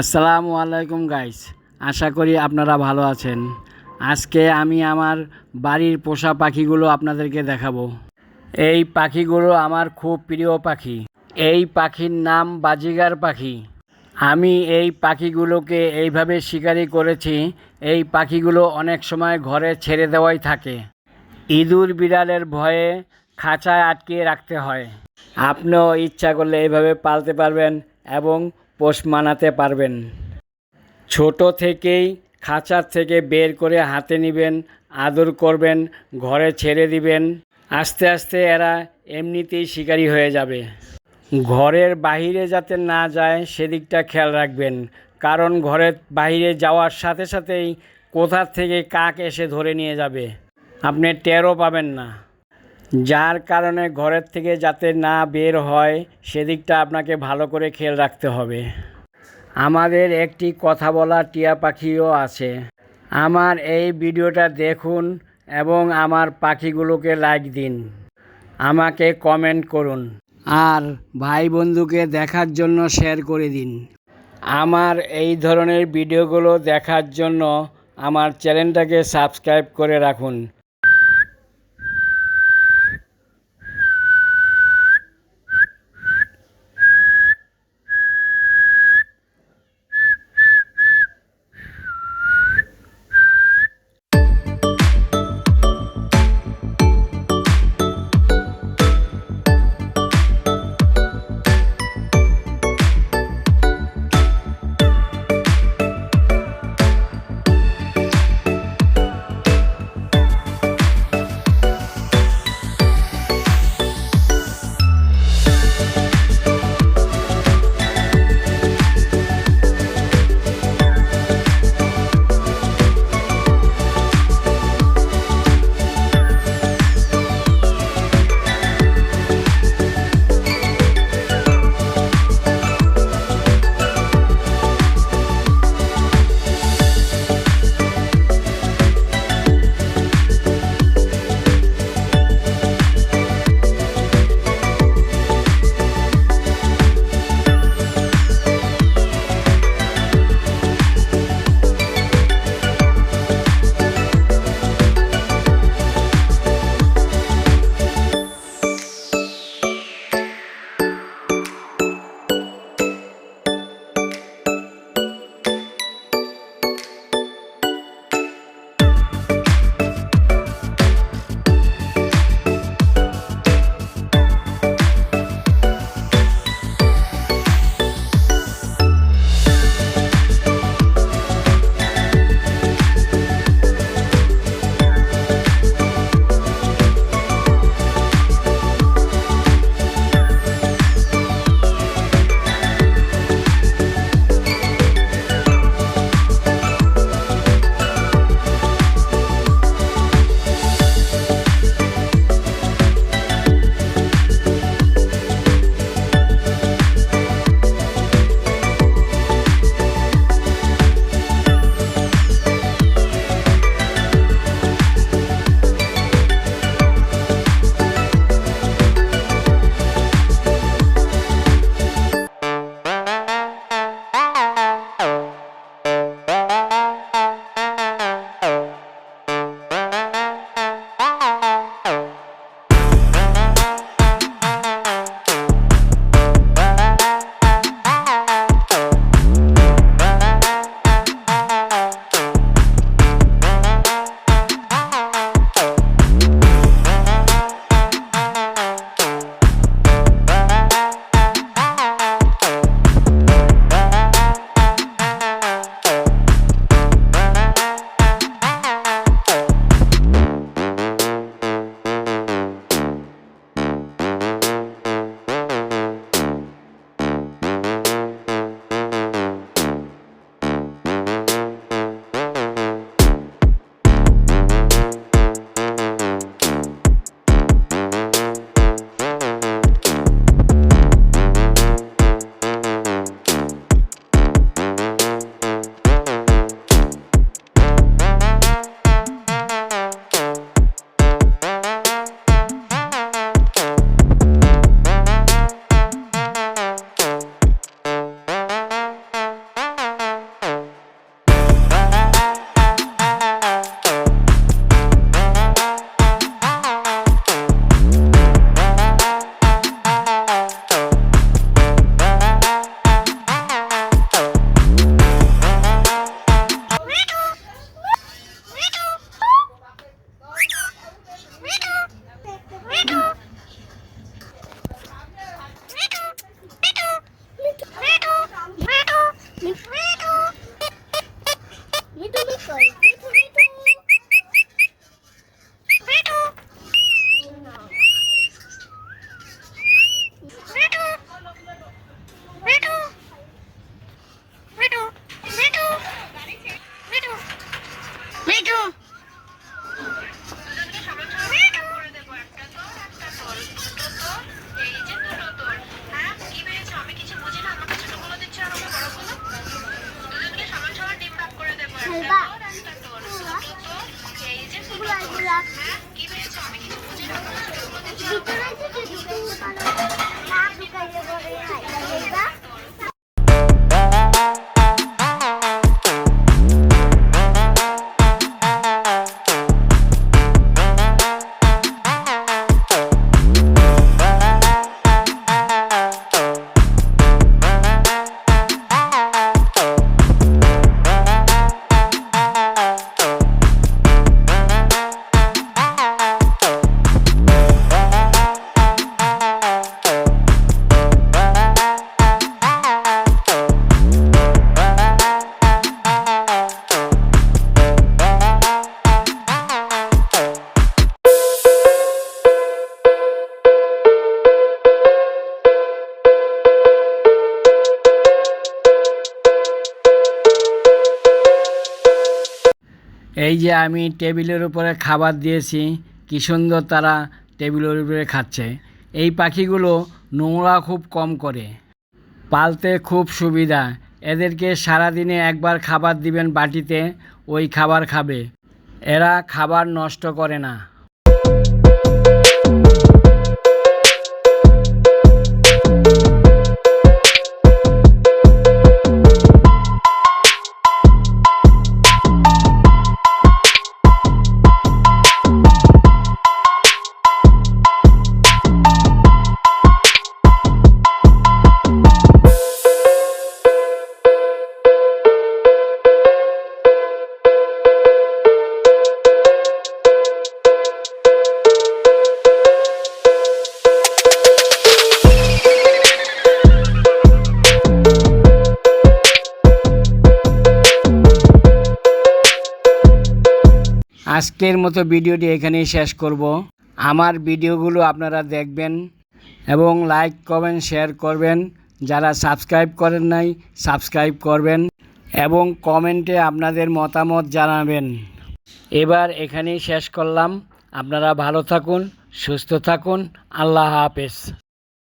আসসালামু আলাইকুম গাইস আশা করি আপনারা ভালো আছেন। আজকে আমি আমার বাড়ির পোষা পাখিগুলো আপনাদেরকে দেখাবো। এই পাখিগুলো আমার খুব প্রিয় পাখি। এই পাখির নাম বাজিগার পাখি। আমি এই পাখিগুলোকে এইভাবে শিকারি করেছি, এই পাখিগুলো অনেক সময় ঘরে ছেড়ে দেওয়াই থাকে। ইঁদুর বিড়ালের ভয়ে খাঁচায় আটকে রাখতে হয়। আপনিও ইচ্ছা করলে এইভাবে পালতে পারবেন এবং পোষ মানাতে পারবেন। ছোট থেকেই খাঁচার থেকে বের করে হাতে নেবেন, আদর করবেন, ঘরে ছেড়ে দিবেন। আস্তে আস্তে এরা এমনিতেই শিকারি হয়ে যাবে। ঘরের বাইরে যাতে না যায়, সেদিকটা খেয়াল রাখবেন। কারণ ঘরের বাইরে যাওয়ার সাথে সাথেই কোথার থেকে কাক এসে ধরে নিয়ে যাবে। আপনি টেরও পাবেন না। যার কারণে ঘরের থেকে যাতে না বের হয়, সেদিকটা আপনাকে ভালো করে খেয়াল রাখতে হবে। আমাদের একটি কথা বলা টিয়া পাখিও আছে। আমার এই ভিডিওটা দেখুন এবং আমার পাখিগুলোকে লাইক দিন। আমাকে কমেন্ট করুন। আর ভাই বন্ধুকে দেখার জন্য শেয়ার করে দিন। আমার এই ধরনের ভিডিওগুলো দেখার জন্য আমার চ্যানেলটাকে সাবস্ক্রাইব করে রাখুন। sorry. ভিতরে থেকে ঢুকে গেল না ঢুকাইলে বলে এই যে আমি টেবিলের উপরে খাবার দিয়েছি, কী সুন্দর তারা টেবিলের উপরে খাচ্ছে। এই পাখিগুলো নোংরা খুব কম করে। পালতে খুব সুবিধা। এদেরকে সারাদিনে একবার খাবার দিবেন বাটিতে, ওই খাবার খাবে। এরা খাবার নষ্ট করে না। আজকের মতো ভিডিওটি এখানেই শেষ করব। আমার ভিডিওগুলো আপনারা দেখবেন এবং লাইক, কমেন্ট, শেয়ার করবেন। যারা সাবস্ক্রাইব করেন নাই, সাবস্ক্রাইব করবেন এবং কমেন্টে আপনাদের মতামত জানাবেন। এবার এখানেই শেষ করলাম। আপনারা ভালো থাকুন, সুস্থ থাকুন। আল্লাহ হাফেজ।